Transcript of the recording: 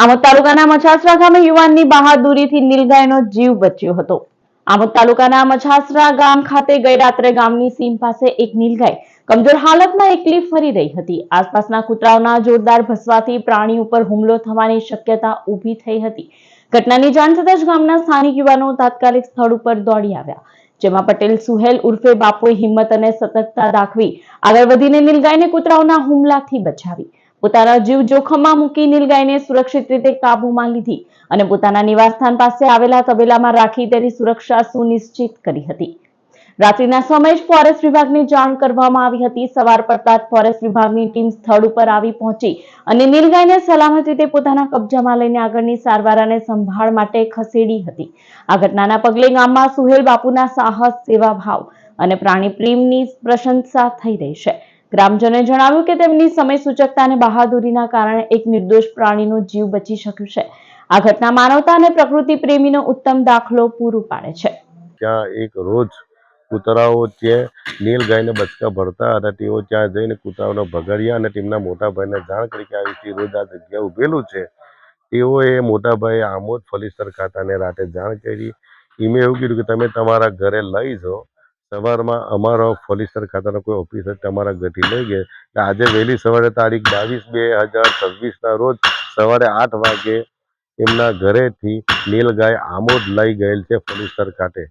આમોદ તાલુકાના મછાસરા ગામે યુવાનની બહાદુરીથી નીલગાયનો જીવ બચ્યો હતો. આમોદ તાલુકાના મછાસરા ગામ ખાતે ગઈ રાત્રે ગામની સીમ પાસે એક નીલગાય કમજોર હાલતમાં એકલી ફરી રહી હતી. આસપાસના કૂતરાઓના જોરદાર ભસવાથી પ્રાણી ઉપર હુમલો થવાની શક્યતા ઊભી થઈ હતી. ઘટનાની જાણ થતાં જ ગામના સ્થાનિક યુવાનો તાત્કાલિક સ્થળ ઉપર દોડી આવ્યા. જેમાં પટેલ, સુહેલ ઉર્ફે બાપુએ હિંમત અને સતર્કતા દાખવી આગળ વધીને નીલગાયને કૂતરાઓના હુમલાથી બચાવી. પોતાના જીવ જોખમમાં મૂકી નીલગાયને સુરક્ષિત રીતે કાબૂમાં લીધી અને પોતાના નિવાસસ્થાન પાસે આવેલા તબેલામાં રાખી તેની સુરક્ષા સુનિશ્ચિત કરી હતી. રાત્રિના સમયે જ ફોરેસ્ટ વિભાગને જાણ કરવામાં આવી હતી. સવાર પડતા જ ફોરેસ્ટ વિભાગની ટીમ સ્થળ ઉપર આવી પહોંચી અને નીલગાયને સલામત રીતે પોતાના કબજામાં લઈને આગળની સારવાર અને સંભાળ માટે ખસેડી હતી. આ ઘટનાના પગલે ગામમાં સુહેલ બાપુના સાહસ સેવાભાવ અને પ્રાણી પ્રેમની પ્રશંસા થઈ રહી છે. ગ્રામજનોએ જણાવ્યું કે તેમની સમય સૂચકતા અને બહાદુરીના કારણે એક નિર્દોષ પ્રાણીનો જીવ બચી શક્યો છે. આ ઘટના માનવતા અને પ્રકૃતિ પ્રેમીનો ઉત્તમ દાખલો પૂરો પાડે છે. ત્યાં એક રોજ કૂતરાઓ છે નીલ ગાયને બચકા ભરતા હતા તેઓ ત્યાં જઈને કૂતરાઓને ભગાડ્યા અને તેમના મોટા ભાઈને જાણ કરી કે આવી રીતે રોજ આ જગ્યા ઉભેલું છે. તેઓએ મોટા ભાઈએ આમોદ ફલીસર ખાતાને રાતે જાણ કરી. એમે એવું કીધું કે તમે તમારા ઘરે લઈ જાઓ. સવારમાં અમારો ફલીસર ખાતાનો કોઈ ઓફિસર તમારા ઘરથી લઈ ગયા. આજે વહેલી સવારે તારીખ બાવીસ બે હજાર છવ્વીસના રોજ સવારે આઠ વાગે એમના ઘરેથી નીલગાય આમોદ લઈ ગયેલ છે ફલીસર ખાતે.